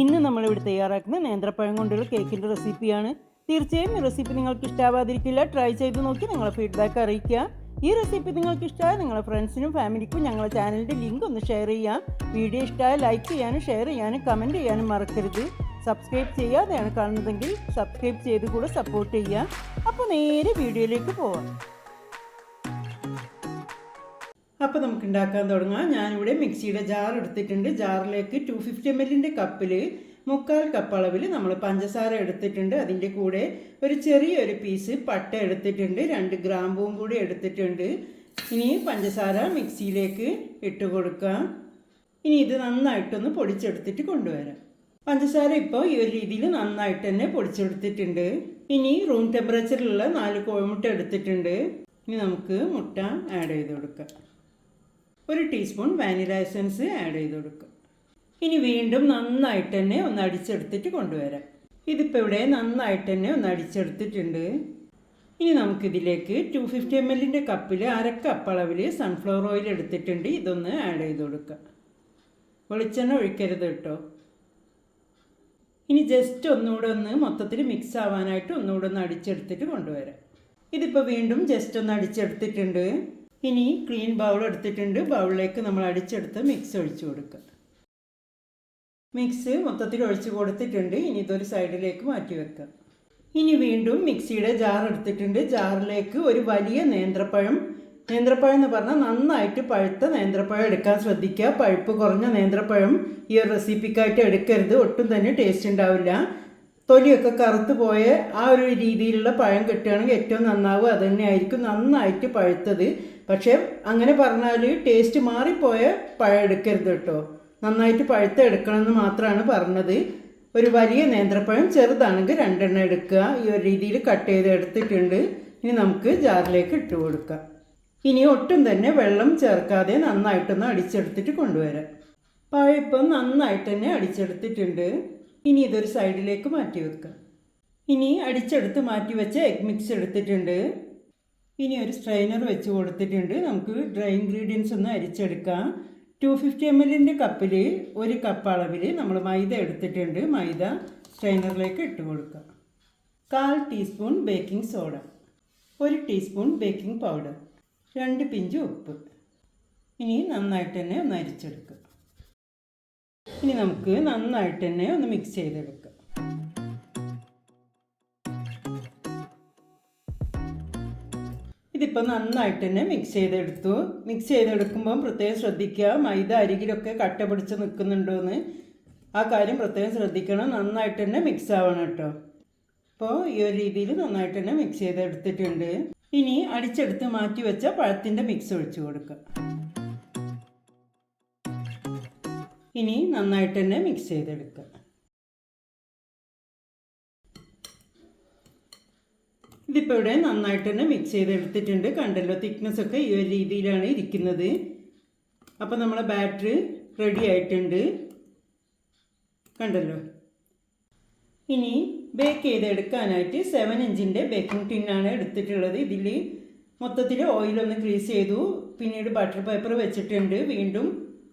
ഇന്ന് നമ്മളിവിടെ തയ്യാറാക്കുന്ന നേന്ത്രപ്പഴം കൊണ്ടുള്ള കേക്കിന്റെ റെസിപ്പിയാണ്. തീർച്ചയായും ഈ റെസിപ്പി നിങ്ങൾക്ക് ഇഷ്ടാവാതിരിക്കില്ല. ട്രൈ ചെയ്ത് നോക്കി നിങ്ങളെ ഫീഡ്ബാക്ക് അറിയിക്കുക ഈ റെസിപ്പി നിങ്ങൾക്ക് ഇഷ്ടമായ നിങ്ങളുടെ ഫ്രണ്ട്സിനും ഫാമിലിക്കും ഞങ്ങളുടെ ചാനലിന്റെ ലിങ്ക് ഒന്ന് ഷെയർ ചെയ്യാം. വീഡിയോ ഇഷ്ടമായ ലൈക്ക് ചെയ്യാനും ഷെയർ ചെയ്യാനും കമന്റ് ചെയ്യാനും മറക്കരുത്. സബ്സ്ക്രൈബ് ചെയ്യാതെയാണ് കാണുന്നതെങ്കിൽ സബ്സ്ക്രൈബ് ചെയ്ത് കൂടെ സപ്പോർട്ട് ചെയ്യുക അപ്പോൾ നേരെ വീഡിയോയിലേക്ക് പോവാം. അപ്പോൾ നമുക്ക് ഉണ്ടാക്കാൻ തുടങ്ങാം. ഞാനിവിടെ മിക്സിയുടെ ജാർ എടുത്തിട്ടുണ്ട്. ജാറിലേക്ക് ടു ഫിഫ്റ്റി എം എല്ലിന്റെ കപ്പിൽ മുക്കാൽ കപ്പ് അളവിൽ നമ്മൾ പഞ്ചസാര എടുത്തിട്ടുണ്ട്. അതിന്റെ കൂടെ ഒരു ചെറിയൊരു പീസ് പട്ട എടുത്തിട്ടുണ്ട്. രണ്ട് ഗ്രാമ്പൂവും കൂടി എടുത്തിട്ടുണ്ട്. ഇനി പഞ്ചസാര മിക്സിയിലേക്ക് ഇട്ട് കൊടുക്കാം. ഇനി ഇത് നന്നായിട്ടൊന്ന് പൊടിച്ചെടുത്തിട്ട് കൊണ്ടുവരാം. പഞ്ചസാര ഇപ്പോൾ ഈ ഒരു രീതിയിൽ നന്നായിട്ട് തന്നെ പൊടിച്ചെടുത്തിട്ടുണ്ട്. ഇനി റൂം ടെമ്പറേച്ചറിലുള്ള നാല് കോഴിമുട്ട എടുത്തിട്ടുണ്ട്. ഇനി നമുക്ക് മുട്ട ആഡ് ചെയ്ത് കൊടുക്കാം. ഒരു ടീസ്പൂൺ വാനില എസൻസ് ആഡ് ചെയ്ത് കൊടുക്കുക ഇനി വീണ്ടും നന്നായിട്ട് തന്നെ ഒന്ന് അടിച്ചെടുത്തിട്ട് കൊണ്ടുവരാം. ഇതിപ്പോൾ ഇവിടെ നന്നായിട്ട് തന്നെ ഒന്ന് അടിച്ചെടുത്തിട്ടുണ്ട്. ഇനി നമുക്കിതിലേക്ക് ടു ഫിഫ്റ്റി എം എല്ലിന്റെ കപ്പിൽ അരക്കപ്പ് അളവിൽ സൺഫ്ലവർ ഓയിൽ എടുത്തിട്ടുണ്ട്. ഇതൊന്ന് ആഡ് ചെയ്ത് കൊടുക്കുക വെളിച്ചെണ്ണ ഒഴിക്കരുത് കേട്ടോ. ഇനി ജസ്റ്റ് ഒന്നുകൂടെ ഒന്ന് മൊത്തത്തിൽ മിക്സ് ആവാനായിട്ട് ഒന്നുകൂടെ ഒന്ന് അടിച്ചെടുത്തിട്ട് കൊണ്ടുവരാം. ഇതിപ്പോൾ വീണ്ടും ജസ്റ്റ് ഒന്ന് അടിച്ചെടുത്തിട്ടുണ്ട്. ഇനി ക്ലീൻ ബൗൾ എടുത്തിട്ടുണ്ട്. ബൗളിലേക്ക് നമ്മൾ അടിച്ചെടുത്ത് മിക്സ് ഒഴിച്ചു കൊടുക്കുക. മിക്സ് മൊത്തത്തിൽ ഒഴിച്ചു കൊടുത്തിട്ടുണ്ട്. ഇനി ഇതൊരു സൈഡിലേക്ക് മാറ്റി വെക്കുക. ഇനി വീണ്ടും മിക്സിയുടെ ജാർ എടുത്തിട്ടുണ്ട്. ജാറിലേക്ക് ഒരു വലിയ നേന്ത്രപ്പഴം. നേന്ത്രപ്പഴം എന്ന് പറഞ്ഞാൽ നന്നായിട്ട് പഴുത്ത നേന്ത്രപ്പഴം എടുക്കാൻ ശ്രദ്ധിക്കുക. പഴുപ്പ് കുറഞ്ഞ നേന്ത്രപ്പഴം ഈ ഒരു റെസിപ്പിക്കായിട്ട് എടുക്കരുത്. ഒട്ടും തന്നെ ടേസ്റ്റ് ഉണ്ടാവില്ല. തൊലിയൊക്കെ കറുത്ത് പോയ ആ ഒരു രീതിയിലുള്ള പഴം കിട്ടുകയാണെങ്കിൽ ഏറ്റവും നന്നാവുക. അത് തന്നെയായിരിക്കും നന്നായിട്ട് പഴുത്തത്. പക്ഷേ അങ്ങനെ പറഞ്ഞാൽ ടേസ്റ്റ് മാറിപ്പോയ പഴം എടുക്കരുത് കേട്ടോ നന്നായിട്ട് പഴുത്ത എടുക്കണമെന്ന് മാത്രമാണ് പറഞ്ഞത്. ഒരു വലിയ നേന്ത്രപ്പഴം ചെറുതാണെങ്കിൽ രണ്ടെണ്ണം എടുക്കുക. ഈ ഒരു രീതിയിൽ കട്ട് ചെയ്ത് എടുത്തിട്ടുണ്ട്. ഇനി നമുക്ക് ജാറിലേക്ക് ഇട്ട് കൊടുക്കാം. ഇനി ഒട്ടും തന്നെ വെള്ളം ചേർക്കാതെ നന്നായിട്ടൊന്ന് അടിച്ചെടുത്തിട്ട് കൊണ്ടുവരാം. പഴയപ്പം നന്നായിട്ട് തന്നെ അടിച്ചെടുത്തിട്ടുണ്ട്. ഇനി ഇതൊരു സൈഡിലേക്ക് മാറ്റി വെക്കാം. ഇനി അടിച്ചെടുത്ത് മാറ്റി വെച്ച എഗ് മിക്സ് എടുത്തിട്ടുണ്ട്. ഇനി ഒരു സ്ട്രെയിനർ വെച്ച് കൊടുത്തിട്ടുണ്ട്. നമുക്ക് ഡ്രൈ ഇൻഗ്രീഡിയൻസ് ഒന്ന് അരിച്ചെടുക്കാം. ടു ഫിഫ്റ്റി എം എല്ലിന്റെ കപ്പിൽ ഒരു കപ്പ് അളവിൽ നമ്മൾ മൈദ എടുത്തിട്ടുണ്ട്. മൈദ സ്ട്രെയിനറിലേക്ക് ഇട്ട് കൊടുക്കാം. കാൽ ടീസ്പൂൺ ബേക്കിംഗ് സോഡ ഒരു ടീസ്പൂൺ ബേക്കിംഗ് പൗഡർ രണ്ട് പിഞ്ച് ഉപ്പ്. ഇനി നന്നായിട്ട് തന്നെ ഒന്ന് അരിച്ചെടുക്കുക ഇനി നമുക്ക് നന്നായിട്ട് തന്നെ ഒന്ന് മിക്സ് ചെയ്തെടുക്കാം. ഇതിപ്പോൾ നന്നായിട്ട് തന്നെ മിക്സ് ചെയ്തെടുത്തു. മിക്സ് ചെയ്തെടുക്കുമ്പം പ്രത്യേകം ശ്രദ്ധിക്കുക. മൈദ അരികിലൊക്കെ കട്ട പിടിച്ച് നിൽക്കുന്നുണ്ടോയെന്ന് ആ കാര്യം പ്രത്യേകം ശ്രദ്ധിക്കണം. നന്നായിട്ട് തന്നെ മിക്സ് ആവണം കേട്ടോ. അപ്പോൾ ഈ ഒരു രീതിയിൽ നന്നായിട്ട് തന്നെ മിക്സ് ചെയ്തെടുത്തിട്ടുണ്ട്. ഇനി അടിച്ചെടുത്ത് മാറ്റി വെച്ച പഴത്തിന്റെ മിക്സ് ഒഴിച്ചു കൊടുക്കുക. ഇനി നന്നായിട്ട് തന്നെ മിക്സ് ചെയ്തെടുക്കുക. ഇതിപ്പോൾ ഇവിടെ നന്നായിട്ട് തന്നെ മിക്സ് ചെയ്തെടുത്തിട്ടുണ്ട്. കണ്ടല്ലോ തിക്നെസ് ഒക്കെ ഈ ഒരു രീതിയിലാണ് ഇരിക്കുന്നത്. അപ്പോൾ നമ്മളെ ബാറ്ററി റെഡി ആയിട്ടുണ്ട്. കണ്ടല്ലോ. ഇനി ബേക്ക് ചെയ്തെടുക്കാനായിട്ട് സെവൻ ഇഞ്ചിന്റെ ബേക്കിംഗ് ടിന്നാണ് എടുത്തിട്ടുള്ളത്. ഇതിൽ മൊത്തത്തിൽ ഓയിലൊന്ന് ഗ്രീസ് ചെയ്തു. പിന്നീട് ബട്ടർ പേപ്പർ വെച്ചിട്ടുണ്ട് വീണ്ടും.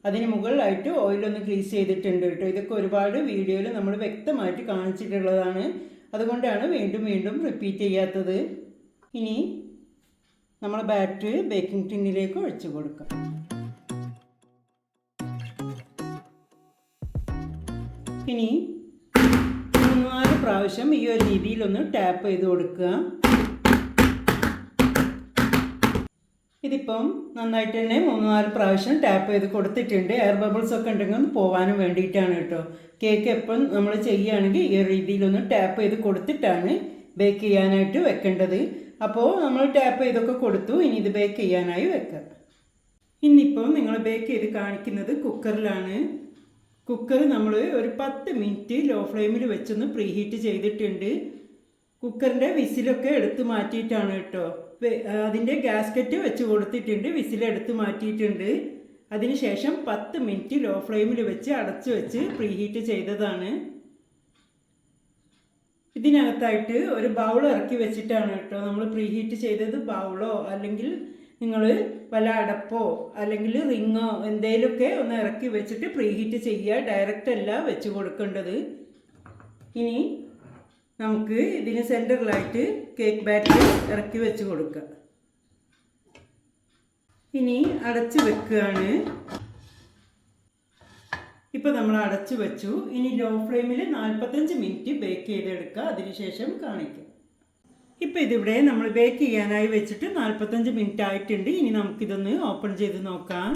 അതിന് മുകളിലായിട്ട് ഓയിലൊന്ന് ഗ്രീസ് ചെയ്തിട്ടുണ്ട് കേട്ടോ. ഇതൊക്കെ ഒരുപാട് വീഡിയോയിൽ നമ്മൾ വ്യക്തമായിട്ട് കാണിച്ചിട്ടുള്ളതാണ്. അതുകൊണ്ടാണ് വീണ്ടും വീണ്ടും റിപ്പീറ്റ് ചെയ്യാത്തത്. ഇനി നമ്മൾ ബാറ്ററി ബേക്കിംഗ് ടിന്നിലേക്ക് ഒഴിച്ചു കൊടുക്കാം. ഇനി മൂന്നാൽ പ്രാവശ്യം ഈ ഒരു രീതിയിലൊന്ന് ടാപ്പ് ചെയ്ത് കൊടുക്കുക. ഇതിപ്പം നന്നായിട്ട് തന്നെ മൂന്ന് നാല് പ്രാവശ്യം ടാപ്പ് ചെയ്ത് കൊടുത്തിട്ടുണ്ട്. എയർ ബബിൾസ് ഒക്കെ ഉണ്ടെങ്കിൽ ഒന്ന് പോകാനും വേണ്ടിയിട്ടാണ് കേട്ടോ. കേക്ക് എപ്പം നമ്മൾ ചെയ്യുകയാണെങ്കിൽ ഈ രീതിയിലൊന്ന് ടാപ്പ് ചെയ്ത് കൊടുത്തിട്ടാണ് ബേക്ക് ചെയ്യാനായിട്ട് വെക്കേണ്ടത്. അപ്പോൾ നമ്മൾ ടാപ്പ് ചെയ്തൊക്കെ കൊടുത്തു. ഇനി ഇത് ബേക്ക് ചെയ്യാനായി വെക്കാം. ഇന്നിപ്പം നിങ്ങൾ ബേക്ക് ചെയ്ത് കാണിക്കുന്നത് കുക്കറിലാണ് കുക്കർ നമ്മൾ ഒരു പത്ത് മിനിറ്റ് ലോ ഫ്ലെയിമിൽ വെച്ചൊന്ന് പ്രീഹീറ്റ് ചെയ്തിട്ടുണ്ട്. കുക്കറിന്റെ വിസിലൊക്കെ എടുത്ത് മാറ്റിയിട്ടാണ് കേട്ടോ. അതിന്റെ ഗ്യാസ്കറ്റ് വെച്ച് കൊടുത്തിട്ടുണ്ട് വിസിലെടുത്ത് മാറ്റിയിട്ടുണ്ട്. അതിനുശേഷം പത്ത് മിനിറ്റ് ലോ ഫ്ലെയിമിൽ വെച്ച് അടച്ചു വെച്ച് പ്രീഹീറ്റ് ചെയ്തതാണ്. ഇതിനകത്തായിട്ട് ഒരു ബൗൾ ഇറക്കി വെച്ചിട്ടാണ് കേട്ടോ നമ്മൾ പ്രീഹീറ്റ് ചെയ്തത്. ബൗളോ അല്ലെങ്കിൽ നിങ്ങൾ വല്ല അടപ്പോ അല്ലെങ്കിൽ റിങ്ങോ എന്തെങ്കിലുമൊക്കെ ഒന്ന് ഇറക്കി വെച്ചിട്ട് പ്രീഹീറ്റ് ചെയ്യുക. ഡയറക്റ്റ് അല്ല വെച്ച് കൊടുക്കേണ്ടത്. ഇനി നമുക്ക് ഇതിന് സെന്ററിലായിട്ട് കേക്ക് ബാറ്റർ ഇറക്കി വെച്ച് കൊടുക്കുക ഇനി അടച്ച് വെക്കുകയാണ് ഇപ്പോൾ നമ്മൾ അടച്ചു വെച്ചു. ഇനി ലോ ഫ്ലെയിമിൽ നാൽപ്പത്തഞ്ച് മിനിറ്റ് ബേക്ക് ചെയ്തെടുക്കുക അതിനുശേഷം കാണിക്കാം. ഇപ്പോൾ ഇതിവിടെ നമ്മൾ ബേക്ക് ചെയ്യാനായി വെച്ചിട്ട് നാൽപ്പത്തഞ്ച് മിനിറ്റ് ആയിട്ടുണ്ട്. ഇനി നമുക്കിതൊന്ന് ഓപ്പൺ ചെയ്ത് നോക്കാം.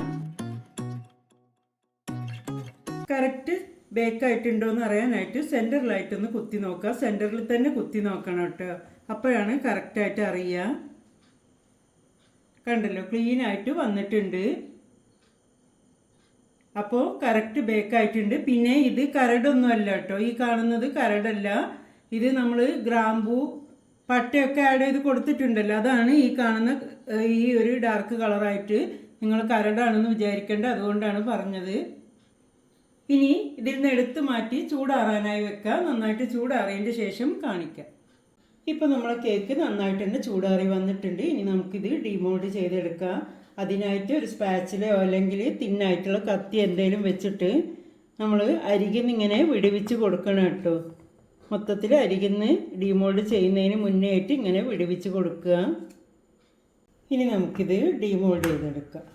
കറക്റ്റ് ബേക്ക് ആയിട്ടുണ്ടോ എന്ന് അറിയാനായിട്ട് സെന്ററിലായിട്ടൊന്ന് കുത്തി നോക്കുക സെന്ററിൽ തന്നെ കുത്തി നോക്കണം കേട്ടോ. അപ്പോഴാണ് കറക്റ്റായിട്ട് അറിയുക കണ്ടല്ലോ ക്ലീൻ ആയിട്ട് വന്നിട്ടുണ്ട്. അപ്പോൾ കറക്റ്റ് ബേക്കായിട്ടുണ്ട്. പിന്നെ ഇത് കരടൊന്നും അല്ല കേട്ടോ. ഈ കാണുന്നത് കരടല്ല. ഇത് നമ്മൾ ഗ്രാമ്പു പട്ടയൊക്കെ ആഡ് ചെയ്ത് കൊടുത്തിട്ടുണ്ടല്ലോ. അതാണ് ഈ കാണുന്ന ഈ ഒരു ഡാർക്ക് കളറായിട്ട് നിങ്ങൾ കരടാണെന്ന് വിചാരിക്കേണ്ട. അതുകൊണ്ടാണ് പറഞ്ഞത്. ഇനി ഇതിൽ നിന്ന് എടുത്ത് മാറ്റി ചൂടാറാനായി വെക്കുക. നന്നായിട്ട് ചൂടാറിയതിന്റെ ശേഷം കാണിക്കാം. ഇപ്പോൾ നമ്മളെ കേക്ക് നന്നായിട്ട് തന്നെ ചൂടാറി വന്നിട്ടുണ്ട്. ഇനി നമുക്കിത് ഡിമോൾഡ് ചെയ്തെടുക്കുക അതിനായിട്ട് ഒരു സ്പാച്ചിലോ അല്ലെങ്കിൽ തിന്നായിട്ടുള്ള കത്തി എന്തെങ്കിലും വെച്ചിട്ട് നമ്മൾ അരികിന്ന് ഇങ്ങനെ വിടുവിച്ച് കൊടുക്കണം കേട്ടോ. മൊത്തത്തിൽ അരികിന്ന് ഡീമോൾഡ് ചെയ്യുന്നതിന് മുന്നേ ആയിട്ട് ഇങ്ങനെ വിടുവിച്ച് കൊടുക്കുക. ഇനി നമുക്കിത് ഡീമോൾഡ് ചെയ്തെടുക്കാം.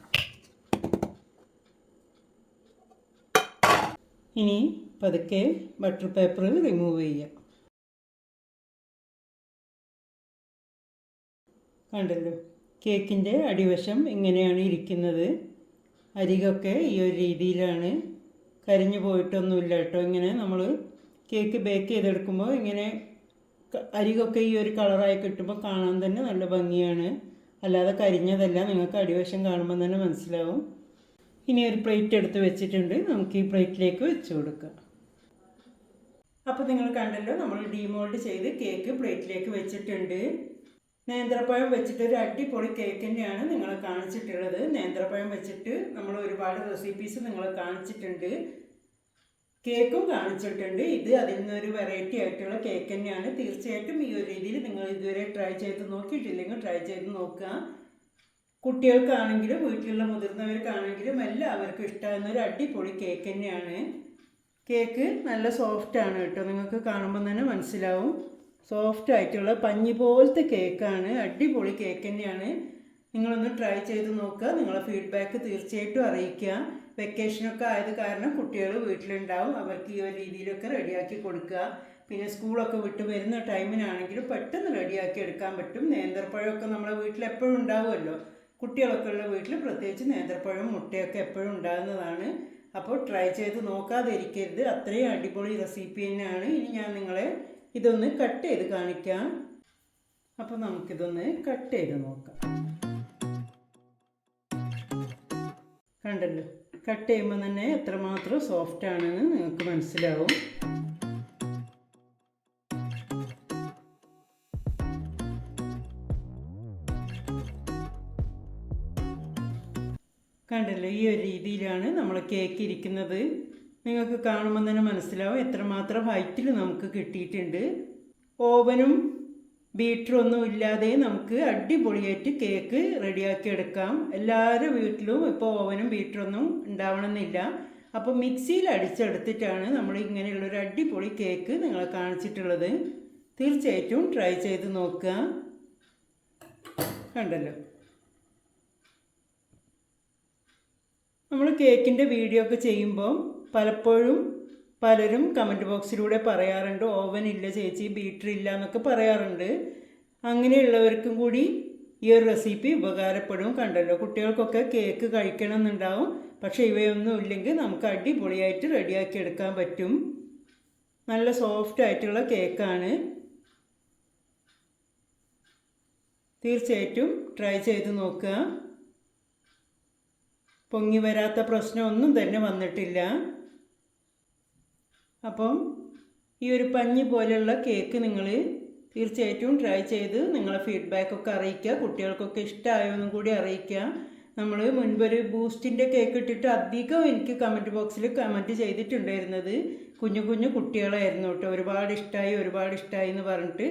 ഇനി പതുക്കെ ബട്ടർ പേപ്പർ റിമൂവ് ചെയ്യാം കണ്ടല്ലോ കേക്കിന്റെ അടിവശം ഇങ്ങനെയാണ് ഇരിക്കുന്നത്. അരികൊക്കെ ഈ ഒരു രീതിയിലാണ്. കരിഞ്ഞു പോയിട്ടൊന്നുമില്ല കേട്ടോ. ഇങ്ങനെ നമ്മൾ കേക്ക് ബേക്ക് ചെയ്തെടുക്കുമ്പോൾ ഇങ്ങനെ അരികൊക്കെ ഈ ഒരു കളറായി കിട്ടുമ്പോൾ കാണാൻ തന്നെ നല്ല ഭംഗിയാണ്. അല്ലാതെ കരിഞ്ഞതല്ല നിങ്ങൾക്ക് അടിവശം കാണുമ്പോൾ തന്നെ മനസ്സിലാവും. ഇനി ഒരു പ്ലേറ്റ് എടുത്ത് വെച്ചിട്ടുണ്ട്. നമുക്ക് ഈ പ്ലേറ്റിലേക്ക് വെച്ച് കൊടുക്കാം. അപ്പോൾ നിങ്ങൾ കണ്ടല്ലോ നമ്മൾ ഡീമോൾഡ് ചെയ്ത് കേക്ക് പ്ലേറ്റിലേക്ക് വെച്ചിട്ടുണ്ട്. നേന്ത്രപ്പഴം വെച്ചിട്ട് ഒരു അടിപൊളി കേക്കിന്റെയാണ് നിങ്ങളെ കാണിച്ചിട്ടുള്ളത്. നേന്ത്രപ്പഴം വെച്ചിട്ട് നമ്മൾ ഒരുപാട് റെസിപ്പീസ് നിങ്ങൾ കാണിച്ചിട്ടുണ്ട്. കേക്കും കാണിച്ചിട്ടുണ്ട്. ഇത് അതിൽ നിന്നൊരു വെറൈറ്റി ആയിട്ടുള്ള കേക്ക് തന്നെയാണ്. തീർച്ചയായിട്ടും ഈ ഒരു രീതിയിൽ നിങ്ങൾ ഇതുവരെ ട്രൈ ചെയ്ത് നോക്കിയിട്ടില്ലെങ്കിൽ ട്രൈ ചെയ്ത് നോക്കുക. കുട്ടികൾക്കാണെങ്കിലും വീട്ടിലുള്ള മുതിർന്നവർക്കാണെങ്കിലും എല്ലാവർക്കും ഇഷ്ടമാകുന്ന ഒരു അടിപൊളി കേക്ക് തന്നെയാണ്. കേക്ക് നല്ല സോഫ്റ്റ് ആണ് കേട്ടോ. നിങ്ങൾക്ക് കാണുമ്പോൾ തന്നെ മനസ്സിലാവും. സോഫ്റ്റ് ആയിട്ടുള്ള പഞ്ഞി പോലത്തെ കേക്കാണ്. അടിപൊളി കേക്ക് തന്നെയാണ്. നിങ്ങളൊന്ന് ട്രൈ ചെയ്ത് നോക്കുക. നിങ്ങളെ ഫീഡ്ബാക്ക് തീർച്ചയായിട്ടും അറിയിക്കുക. വെക്കേഷനൊക്കെ ആയത് കാരണം കുട്ടികൾ വീട്ടിലുണ്ടാവും. അവർക്ക് ഈ ഒരു രീതിയിലൊക്കെ റെഡിയാക്കി കൊടുക്കുക. പിന്നെ സ്കൂളൊക്കെ വിട്ട് വരുന്ന ടൈമിനാണെങ്കിലും പെട്ടെന്ന് റെഡിയാക്കി എടുക്കാൻ പറ്റും. നേന്ത്രപ്പഴമൊക്കെ നമ്മളെ വീട്ടിൽ എപ്പോഴും ഉണ്ടാവുമല്ലോ. കുട്ടികളൊക്കെ ഉള്ള വീട്ടിൽ പ്രത്യേകിച്ച് നേന്ത്രപ്പഴം മുട്ടയൊക്കെ എപ്പോഴും ഉണ്ടാകുന്നതാണ്. അപ്പോൾ ട്രൈ ചെയ്ത് നോക്കാതെ ഇരിക്കരുത് അത്രയും അടിപൊളി റെസിപ്പി തന്നെയാണ്. ഇനി ഞാൻ നിങ്ങളെ ഇതൊന്ന് കട്ട് ചെയ്ത് കാണിക്കാം. അപ്പോൾ നമുക്കിതൊന്ന് കട്ട് ചെയ്ത് നോക്കാം. കണ്ടല്ലോ? കട്ട് ചെയ്യുമ്പോൾ തന്നെ എത്രമാത്രം സോഫ്റ്റ് ആണെന്ന് നിങ്ങൾക്ക് മനസ്സിലാവും. കണ്ടല്ലോ ഈ ഒരു രീതിയിലാണ് നമ്മൾ കേക്ക് ഇരിക്കുന്നത്. നിങ്ങൾക്ക് കാണുമ്പോൾ തന്നെ മനസ്സിലാവും എത്രമാത്രം ഹൈറ്റിൽ നമുക്ക് കിട്ടിയിട്ടുണ്ട്. ഓവനും ബീറ്ററൊന്നും ഇല്ലാതെ നമുക്ക് അടിപൊളിയായിട്ട് കേക്ക് റെഡിയാക്കി എടുക്കാം. എല്ലാവരുടെ വീട്ടിലും ഇപ്പോൾ ഓവനും ബീറ്ററൊന്നും ഉണ്ടാവണമെന്നില്ല. അപ്പോൾ മിക്സിയിൽ അടിച്ചെടുത്തിട്ടാണ് നമ്മൾ ഇങ്ങനെയുള്ളൊരു അടിപൊളി കേക്ക് നിങ്ങളെ കാണിച്ചിട്ടുള്ളത്. തീർച്ചയായിട്ടും ട്രൈ ചെയ്ത് നോക്കുക. കണ്ടല്ലോ. നമ്മൾ കേക്കിന്റെ വീഡിയോ ഒക്കെ ചെയ്യുമ്പോൾ പലപ്പോഴും പലരും കമന്റ് ബോക്സിലൂടെ പറയാറുണ്ട് ഓവൻ ഇല്ല ചേച്ചി ബീറ്റർ ഇല്ല എന്നൊക്കെ പറയാറുണ്ട്. അങ്ങനെയുള്ളവർക്കും കൂടി ഈ ഒരു റെസിപ്പി ഉപകാരപ്പെടും കണ്ടല്ലോ. കുട്ടികൾക്കൊക്കെ കേക്ക് കഴിക്കണം എന്നുണ്ടാവും പക്ഷേ ഇവയൊന്നും ഇല്ലെങ്കിൽ നമുക്ക് അടിപൊളിയായിട്ട് റെഡിയാക്കി എടുക്കാൻ പറ്റും. നല്ല സോഫ്റ്റ് ആയിട്ടുള്ള കേക്കാണ് തീർച്ചയായിട്ടും ട്രൈ ചെയ്ത് നോക്കുക. പൊങ്ങി വരാത്ത പ്രശ്നമൊന്നും തന്നെ വന്നിട്ടില്ല. അപ്പം ഈ ഒരു പഞ്ഞി പോലെയുള്ള കേക്ക് നിങ്ങൾ തീർച്ചയായിട്ടും ട്രൈ ചെയ്ത് നിങ്ങളെ ഫീഡ്ബാക്കൊക്കെ അറിയിക്കുക. കുട്ടികൾക്കൊക്കെ ഇഷ്ടമായോ എന്നും കൂടി അറിയിക്കുക. നമ്മൾ മുൻപൊരു ബൂസ്റ്റിന്റെ കേക്ക് ഇട്ടിട്ട് അധികം എനിക്ക് കമന്റ് ബോക്സിൽ കമന്റ് ചെയ്തിട്ടുണ്ടായിരുന്നത് കുഞ്ഞു കുഞ്ഞു കുട്ടികളായിരുന്നു കേട്ടോ. ഒരുപാട് ഇഷ്ടമായി ഒരുപാട് ഇഷ്ടമായി എന്ന് പറഞ്ഞിട്ട്.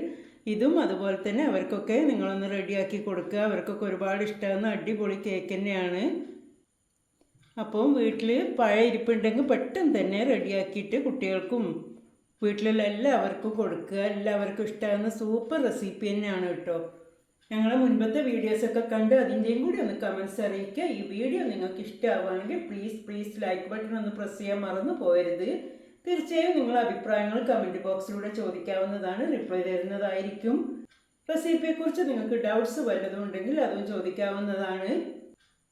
ഇതും അതുപോലെ തന്നെ അവർക്കൊക്കെ നിങ്ങളൊന്ന് റെഡിയാക്കി കൊടുക്കുക. അവർക്കൊക്കെ ഒരുപാട് ഇഷ്ടമാകുന്ന അടിപൊളി കേക്ക് തന്നെയാണ്. അപ്പോൾ വീട്ടിൽ പഴയ ഇരിപ്പുണ്ടെങ്കിൽ പെട്ടെന്ന് തന്നെ റെഡിയാക്കിയിട്ട് കുട്ടികൾക്കും വീട്ടിലുള്ള എല്ലാവർക്കും കൊടുക്കുക. എല്ലാവർക്കും ഇഷ്ടമാകുന്ന സൂപ്പർ റെസിപ്പി തന്നെയാണ് കേട്ടോ. ഞങ്ങളെ മുൻപത്തെ വീഡിയോസൊക്കെ കണ്ട് അതിന്റെയും കൂടി ഒന്ന് കമൻസ് അറിയിക്കുക. ഈ വീഡിയോ നിങ്ങൾക്ക് ഇഷ്ടമാവുകയാണെങ്കിൽ പ്ലീസ് പ്ലീസ് ലൈക്ക് ബട്ടൺ ഒന്ന് പ്രസ് ചെയ്യാൻ മറന്നു പോയരുത് തീർച്ചയായും നിങ്ങളുടെ അഭിപ്രായങ്ങൾ കമന്റ് ബോക്സിലൂടെ ചോദിക്കാവുന്നതാണ്. റിപ്ലൈ തരുന്നതായിരിക്കും. റെസിപ്പിയെക്കുറിച്ച് നിങ്ങൾക്ക് ഡൗട്ട്സ് വല്ലതും ഉണ്ടെങ്കിൽ അതും ചോദിക്കാവുന്നതാണ്.